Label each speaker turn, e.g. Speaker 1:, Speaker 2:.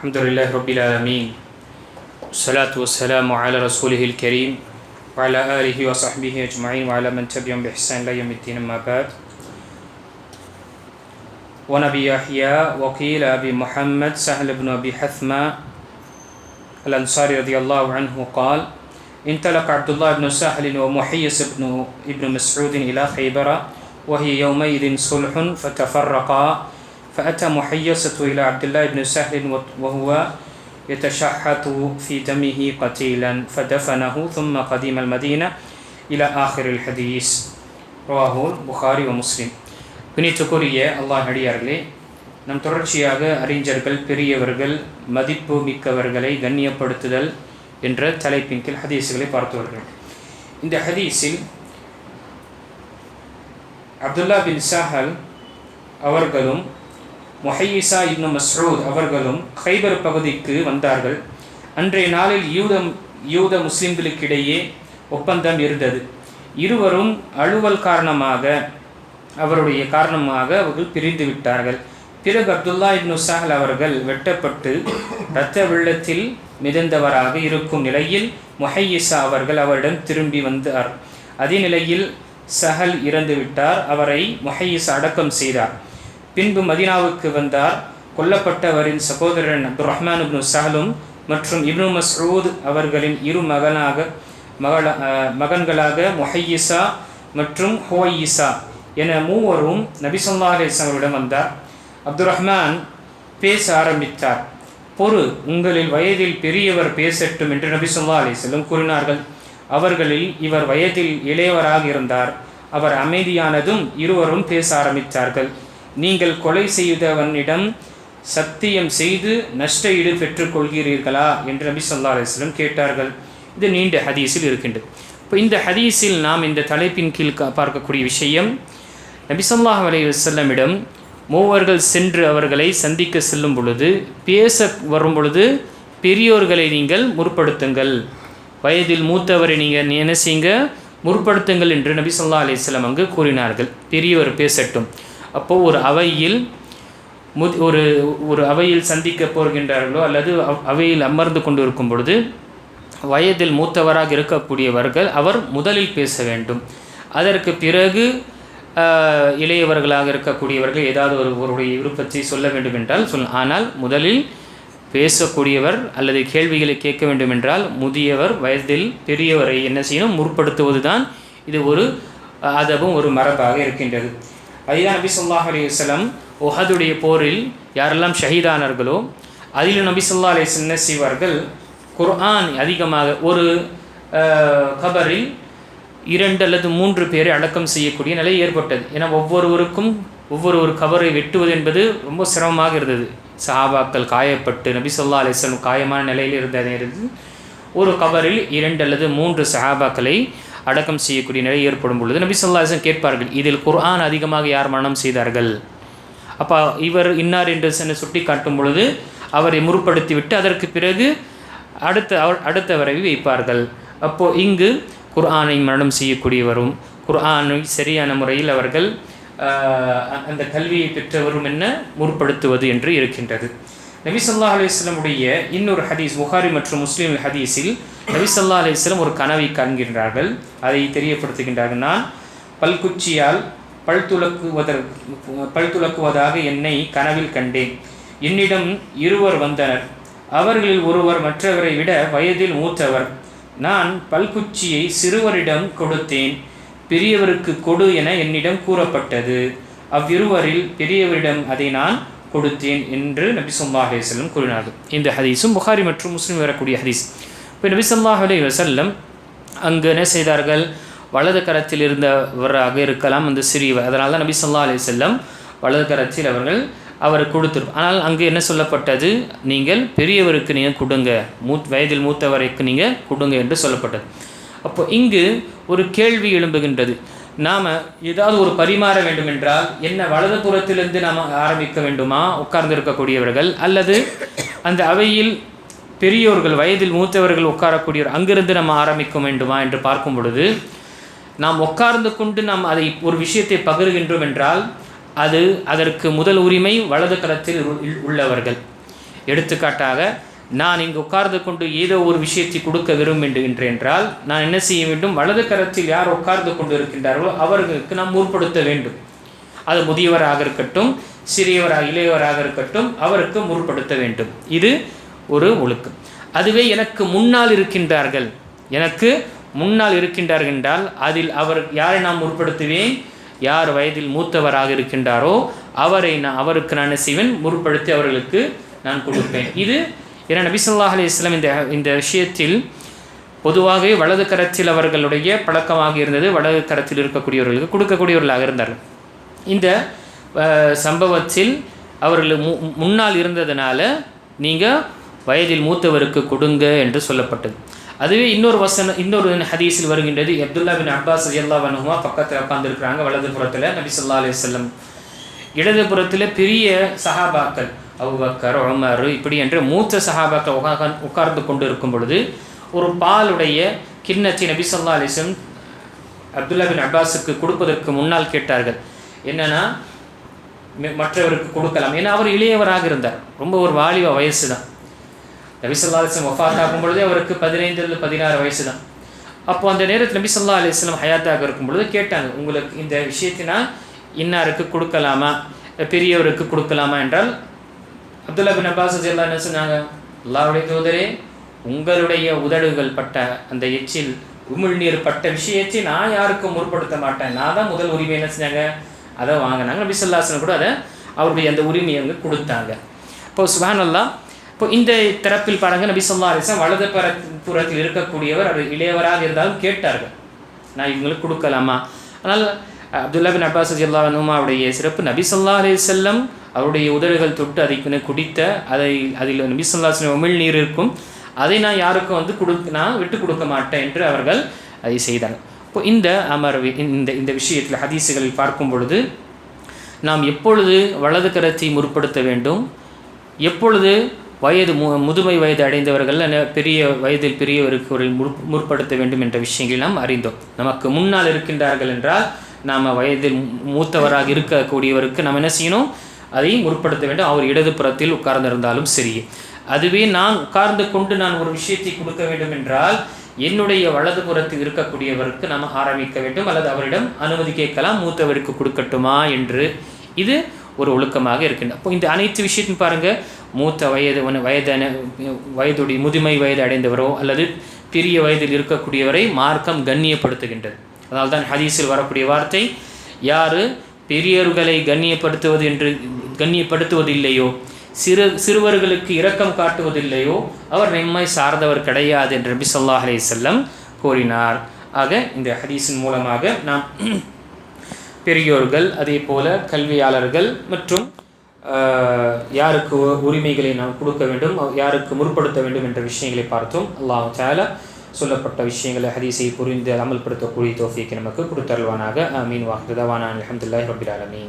Speaker 1: الحمد لله رب العالمين والصلاة والسلام على رسوله الكريم وعلى آله وصحبه أجمعين وعلى من تبعهم بإحسان إلى يوم الدين أما بعد ونبي يحيى وقيل أبي محمد سهل بن أبي حثمة الأنصاري رضي الله عنه قال انطلق عبد الله بن سهل ومحيص بن ابن مسعود إلى خيبر وهي يومئذ صلح فتفرقا فأتى محيصة إلى عبد الله بن سهل وهو يتشحط في دمه قتيلا فدفنه ثم قدم المدينة إلى آخر الحديث رواه البخاري ومسلم பிணித்துக்குரிய அல்லாஹ் அடியார்களே நம் தொடர்ச்சியாக அறிஞர்கள் பெரியவர்கள் மதிப்பு மிக்கவர்களை கண்ணியப்படுத்துதல் என்ற தலைப்பின் கீழ் ஹதீஸுகளை பார்த்து வருகிறோம் இந்த ஹதீஸில் அப்துல்லா பின் சாஹல் அவர்களும் மொஹையிசா இப்னு மஸ்ரூத் அவர்களும் ஹைபர் பகுதிக்கு வந்தார்கள். அன்றைய நாளில் யூத யூத முஸ்லிம்களுக்கிடையே ஒப்பந்தம் இருந்தது. இருவரும் அலுவல் காரணமாக அவருடைய காரணமாக அவர்கள் பிரிந்து விட்டார்கள். பிறகு அப்துல்லா இப்னு சாஹல் அவர்கள் வெட்டப்பட்டு இரத்த வெள்ளத்தில் மிதந்தவராக இருக்கும் நிலையில் மொஹையிசா அவர்கள் அவரிடம் திரும்பி வந்தார். அதே நிலையில் சஹல் இறந்து விட்டார் அவரை மொஹையிசா அடக்கம் செய்தார். பின்பு மதினாவுக்கு வந்தார். கொல்லப்பட்டவரின் சகோதரன் அப்துல் ரஹ்மான் இப்னு சஹலும் மற்றும் இப்னு மஸ்ரூத் அவர்களின் இரு மகனாக மகள மகன்களாக மொஹையிசா மற்றும் ஹோயிசா என மூவரும் நபிசல்லா வந்தார். அப்துல் ரஹ்மான் பேச ஆரம்பித்தார். பொறு உங்களில் வயதில் பெரியவர் பேசட்டும் என்று நபி அலிஸ்லம் கூறினார்கள். அவர்களில் இவர் வயதில் இளையவராக இருந்தார். அவர் அமைதியானதும் இருவரும் பேச ஆரம்பித்தார்கள். நீங்கள் கொலை செய்தவனிடம் சத்தியம் செய்து நஷ்ட ஈடு பெற்றுக்கொள்கிறீர்களா? என்று நபி சொல்லா அலிஸ்லம் கேட்டார்கள். இது நீண்ட ஹதீஸில் இருக்கின்றது. இப்போ இந்த ஹதீஸில் நாம் இந்த தலைப்பின் கீழ் பார்க்கக்கூடிய விஷயம் நபிசல்லாஹ் அலி வல்லமிடம் மூவர்கள் சென்று அவர்களை சந்திக்க செல்லும் பொழுது பேச வரும் பொழுது பெரியோர்களை நீங்கள் முற்படுத்துங்கள். வயதில் மூத்தவரை நீங்கள் என்ன செய்யுங்க? முற்படுத்துங்கள் என்று நபி சொல்லா அலிஸ்லாம் அங்கு கூறினார்கள். பெரியவர் பேசட்டும். அப்போது ஒரு அவையில் மு ஒரு ஒரு அவையில் சந்திக்க போகின்றார்களோ அல்லது அவையில் அமர்ந்து கொண்டு இருக்கும் பொழுது வயதில் மூத்தவராக இருக்கக்கூடியவர்கள் அவர் முதலில் பேச வேண்டும். அதற்கு பிறகு இளையவர்களாக இருக்கக்கூடியவர்கள் ஏதாவது ஒரு ஒருவருடைய விருப்பத்தை சொல்ல வேண்டும் என்றால் சொல் ஆனால் முதலில் பேசக்கூடியவர் அல்லது கேள்விகளை கேட்க வேண்டும் என்றால் முதியவர் வயதில் பெரியவரை என்ன செய்யணும்? முற்படுத்துவது தான் இது ஒரு அதவும் ஒரு மரபாக இருக்கின்றது. அதுதான் நபி சொல்லாஹ் அலி ஒஹதுடைய போரில் யாரெல்லாம் ஷஹீதானார்களோ அதில் நபி சொல்லா அலி என்ன செய்வார்கள்? குர்ஆன் அதிகமாக ஒரு கபரில் இரண்டு அல்லது மூன்று பேரை அடக்கம் செய்யக்கூடிய நிலை ஏற்பட்டது. ஏன்னா ஒவ்வொருவருக்கும் ஒவ்வொரு ஒரு கபரை வெட்டுவது என்பது ரொம்ப சிரமமாக இருந்தது. சஹாபாக்கள் காயப்பட்டு நபி சொல்லா அலிஸ்லம் காயமான நிலையில் இருந்ததே இருந்து ஒரு கபரில் இரண்டு அல்லது மூன்று சஹாபாக்களை அடக்கம் செய்யக்கூடிய நிலை ஏற்படும் பொழுது நபி சொல்லாசன் கேட்பார்கள் இதில் குர்ஆன் அதிகமாக யார் மரணம் செய்தார்கள்? அப்போ இவர் இன்னார் என்று சென்று சுட்டி காட்டும் பொழுது அவரை முற்படுத்திவிட்டு அதற்கு பிறகு அடுத்த அடுத்தவரை வைப்பார்கள். அப்போது இங்கு குர்ஆனை மரணம் செய்யக்கூடியவரும் குர்ஆனை சரியான முறையில் அவர்கள் அந்த கல்வியை பெற்றவரும் என்ன முற்படுத்துவது என்று இருக்கின்றது. நபி சொல்லா அலுவலமுடைய இன்னொரு ஹதீஸ் புகாரி மற்றும் முஸ்லீம் ஹதீஸில் நபிசல்லா அலிஸ்லம் ஒரு கனவை காண்கின்றார்கள். அதை தெரியப்படுத்துகின்றார்கள். நான் பல்குச்சியால் பல் துலக்குவதற்கு பல் துலக்குவதாக என்னை கனவில் கண்டேன். என்னிடம் இருவர் வந்தனர். அவர்களில் ஒருவர் மற்றவரை விட வயதில் மூத்தவர். நான் பல்குச்சியை சிறுவரிடம் கொடுத்தேன். பெரியவருக்கு கொடு என என்னிடம் கூறப்பட்டது. அவ்விருவரில் பெரியவரிடம் அதை நான் கொடுத்தேன் என்று நபி சொல்லாஹ் அலையம் கூறினார்கள். இந்த ஹதீஸும் புகாரி மற்றும் முஸ்லீம் வரக்கூடிய ஹதீஸ். இப்போ நபிசல்லாஹ் அலி வசல்லம் அங்கு என்ன செய்தார்கள்? வலது கரத்தில் இருந்தவராக இருக்கலாம் அந்த சிறியவர். அதனால தான் நபி சொல்லா அலி செல்லம் வலது கரத்தில் அவர்கள் அவர் கொடுத்துரும் ஆனால் அங்கு என்ன சொல்லப்பட்டது? நீங்கள் பெரியவருக்கு நீங்கள் கொடுங்க. மூத் வயதில் மூத்தவரைக்கு நீங்கள் கொடுங்க என்று சொல்லப்பட்டது. அப்போ இங்கு ஒரு கேள்வி எழும்புகின்றது. நாம் ஏதாவது ஒரு பரிமாற வேண்டுமென்றால் என்ன வலது புறத்திலிருந்து நாம் ஆரம்பிக்க வேண்டுமா? உட்கார்ந்து இருக்கக்கூடியவர்கள் அல்லது அந்த அவையில் பெரியோர்கள் வயதில் மூத்தவர்கள் உட்காரக்கூடியவர் அங்கிருந்து நம்ம ஆரம்பிக்க வேண்டுமா என்று பார்க்கும் பொழுது நாம் உட்கார்ந்து கொண்டு நாம் அதை ஒரு விஷயத்தை பகிர்கின்றோம் என்றால் அது அதற்கு முதல் உரிமை வலது களத்தில் உள்ளவர்கள். எடுத்துக்காட்டாக நான் இங்கு உட்கார்ந்து கொண்டு ஏதோ ஒரு விஷயத்தை கொடுக்க விரும்புகின்றேன் என்றால் நான் என்ன செய்ய வேண்டும்? வலது கரத்தில் யார் உட்கார்ந்து கொண்டு இருக்கின்றார்களோ அவர்களுக்கு நாம் முற்படுத்த வேண்டும். அது முதியவராக இருக்கட்டும் சிறியவராக இளையவராக இருக்கட்டும் அவருக்கு முற்படுத்த வேண்டும். இது ஒரு ஒழுக்கம். அதுவே எனக்கு முன்னால் இருக்கின்றார்கள். எனக்கு முன்னால் இருக்கின்றார்கள் என்றால் அதில் அவர் யாரை நாம் முற்படுத்துவேன்? யார் வயதில் மூத்தவராக இருக்கின்றாரோ அவரை நான் அவருக்கு நான் செய்வேன் முற்படுத்தி அவர்களுக்கு நான் கொடுப்பேன். இது ஏன்னா நபி ஸல்லல்லாஹு அலைஹி இந்த இந்த விஷயத்தில் பொதுவாகவே வலது கரத்தில் அவர்களுடைய பழக்கமாக இருந்தது. வலது கரத்தில் இருக்கக்கூடியவர்களுக்கு கொடுக்கக்கூடியவர்களாக இருந்தார்கள். இந்த சம்பவத்தில் அவர்கள் மு முன்னால் இருந்ததுனால நீங்கள் வயதில் மூத்தவருக்கு கொடுங்க என்று சொல்லப்பட்டது. அதுவே இன்னொரு வசன இன்னொரு ஹதீஸில் வருகின்றது. அப்துல்லா பின் அப்பாஸ் ரலியல்லா வனுமா பக்கத்தில் உட்காந்துருக்கிறாங்க வலது புறத்தில் நபி சொல்லா அலி வஸல்லம். இடது புறத்தில் பெரிய சஹாபாக்கள் அபூபக்கர் உமர் இப்படி என்று மூத்த சஹாபாக்கள் உகா- உட்கார்ந்து கொண்டு இருக்கும் பொழுது ஒரு பாலுடைய கிண்ணத்தை நபி சொல்லா அலிசம் அப்துல்லா பின் அப்பாஸுக்கு கொடுப்பதற்கு முன்னால் கேட்டார்கள். என்னென்னா மற்றவருக்கு கொடுக்கலாம். ஏன்னா அவர் இளையவராக இருந்தார். ரொம்ப ஒரு வாலிப வயசு தான் நபிசல்லா அலிஸ்லம் ஒஃபாத் ஆகும் பொழுதே அவருக்கு பதினைந்து பதினாறு வயசு தான் அப்போ அந்த நேரத்தில் நபிசல்லா அலிஸ்லம் ஹயாத்தாக இருக்கும் பொழுது கேட்டாங்க உங்களுக்கு இந்த விஷயத்தினா இன்னாருக்கு கொடுக்கலாமா? பெரியவருக்கு கொடுக்கலாமா? என்றால் அப்துல்லா பின் அப்பாஸ் எல்லாம் என்ன சொன்னாங்க அல்லாவுடைய தூதரே உங்களுடைய உதடுகள் பட்ட அந்த எச்சில் உமிழ்நீர் பட்ட விஷயத்தை நான் யாருக்கும் முற்படுத்த மாட்டேன். நான் தான் முதல் உரிமை. என்ன செஞ்சாங்க? அதை வாங்கினாங்க. நபிசல்லாசன் கூட அதை அவருடைய அந்த உரிமையை வந்து கொடுத்தாங்க. இப்போ சுபானல்லா இப்போ இந்த தரப்பில் பாருங்க நபி சொல்லா அலிஸ்லாம் வலது புறத்தில் இருக்கக்கூடியவர் அவர் இளையவராக இருந்தாலும் கேட்டார்கள். நான் இவங்களுக்கு கொடுக்கலாமா? ஆனால் அப்துல்லா பின் அப்பாஸ் ஜல்லா அவருடைய சிறப்பு நபி சொல்லா அலி செல்லம் அவருடைய உதடுகள் தொட்டு அதை குடித்த அதை அதில் நபி சொல்லா உமிழ் நீர் இருக்கும். அதை நான் யாருக்கும் வந்து கொடுக்க நான் விட்டு கொடுக்க மாட்டேன் என்று அவர்கள் அதை செய்தாங்க. இப்போ இந்த அமர்வு இந்த இந்த விஷயத்தில் ஹதீஸுகளில் பார்க்கும் பொழுது நாம் எப்பொழுது வலது கரத்தை முற்படுத்த வேண்டும்? எப்பொழுது வயது மு முதுமை வயது அடைந்தவர்கள் பெரிய வயதில் பெரியவருக்கு ஒரு முற் முற்படுத்த வேண்டும் என்ற விஷயங்களை நாம் அறிந்தோம். நமக்கு முன்னால் இருக்கின்றார்கள் என்றால் நாம் வயதில் மூத்தவராக இருக்கக்கூடியவருக்கு நாம் என்ன செய்யணும்? அதை முற்படுத்த வேண்டும். அவர் இடது புறத்தில் உட்கார்ந்திருந்தாலும் சரி. அதுவே நான் உட்கார்ந்து கொண்டு நான் ஒரு விஷயத்தை கொடுக்க வேண்டும் என்றால் என்னுடைய வலது புறத்தில் இருக்கக்கூடியவருக்கு நாம் ஆரம்பிக்க வேண்டும். அல்லது அவரிடம் அனுமதி கேட்கலாம். மூத்தவருக்கு கொடுக்கட்டுமா என்று. இது ஒரு ஒழுக்கமாக இருக்கின்றது அப்போ இந்த அனைத்து விஷயத்தையும் பாருங்கள் மூத்த வயது வயதான வயதுடைய முதுமை வயது அடைந்தவரோ அல்லது பெரிய வயதில் இருக்கக்கூடியவரை மார்க்கம் கண்ணியப்படுத்துகின்றது. அதனால்தான் தான் ஹதீஸில் வரக்கூடிய வார்த்தை யார் பெரியவர்களை கண்ணியப்படுத்துவது என்று கண்ணியப்படுத்துவதில்லையோ சிறு சிறுவர்களுக்கு இரக்கம் காட்டுவதில்லையோ அவர் நம்மை சார்ந்தவர் கிடையாது என்று நபி ஸல்லல்லாஹு அலைஹி செல்லம் கூறினார். ஆக இந்த ஹதீஸின் மூலமாக நாம் பெரியோர்கள் அதே போல் கல்வியாளர்கள் மற்றும் யாருக்கு உரிமைகளை நாம் கொடுக்க வேண்டும் யாருக்கு முற்படுத்த வேண்டும் என்ற விஷயங்களை பார்த்தோம் அல்லாஹ் தாலா சொல்லப்பட்ட விஷயங்களை ஹதீஸை புரிந்து அமல்படுத்தக்கூடிய தோஃபிக்கு நமக்கு கொடுத்தருள்வானாக. மீன் வாஹ்தவானா அலமதுல்லாஹ் ரபில் ஆலமீன்.